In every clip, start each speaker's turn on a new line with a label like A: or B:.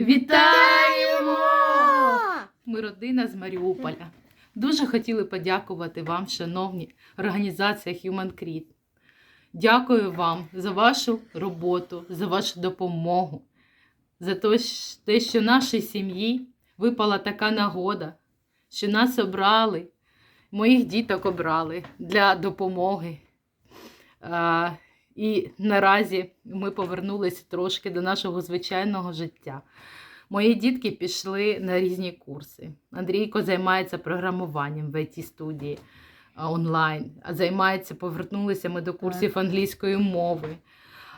A: Вітаємо! Ми родина з Маріуполя. Дуже хотіли подякувати вам, шановні організація Human Creed. Дякую вам за вашу роботу, за вашу допомогу, за те, що нашій сім'ї випала така нагода, що нас обрали, моїх діток обрали для допомоги. І наразі ми повернулися трошки до нашого звичайного життя. Мої дітки пішли на різні курси. Андрійко займається програмуванням в it студії онлайн, а займається, повернулися ми до курсів англійської мови.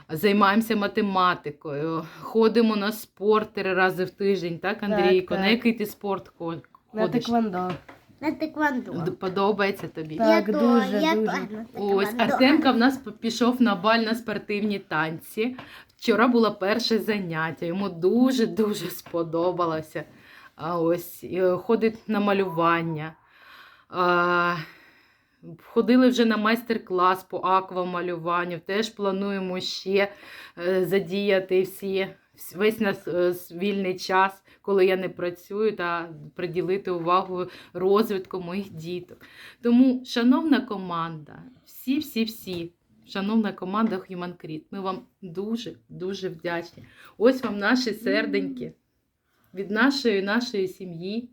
A: Займаємося математикою, ходимо на спорт три рази в тиждень, так, Андрійко?
B: так.
A: На який ти спорт хо-
B: На
A: ходиш?
B: теквондо.
C: На тэквондо.
A: Д- Подобається тобі?
B: Так,
C: я
B: дуже,
C: я
B: дуже.
C: на
A: Ось. Артемка в нас пішов на баль на спортивні танці. Вчора було перше заняття. Йому дуже дуже сподобалося. А ось е, ходить на малювання. А, Ходили вже на майстер-клас по аквамалюванню. Теж плануємо ще е, задіяти всі, вс- весь нас е, вільний час, коли я не працюю, та приділити увагу розвитку моїх діток. Тому, шановна команда, всі, всі, всі, шановна команда Human Creed, ми вам дуже, дуже вдячні. Ось вам наші серденьки від нашої нашої сім'ї.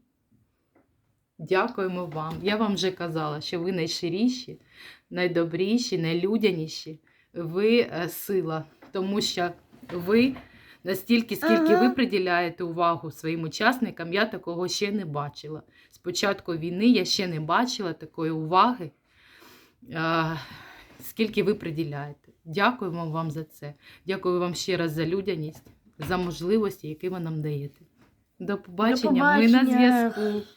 A: Дякуємо вам. Я вам вже казала, що ви найщиріші, найдобріші, найлюдяніші. Ви е, сила, тому що ви настільки, скільки
C: Ага.
A: ви приділяєте увагу своїм учасникам, я такого ще не бачила. З початку війни я ще не бачила такої уваги, а, скільки ви приділяєте. Дякуємо вам за це. Дякую вам ще раз за людяність, за можливості, які ви нам даєте. До побачення. Ми на зв'язку.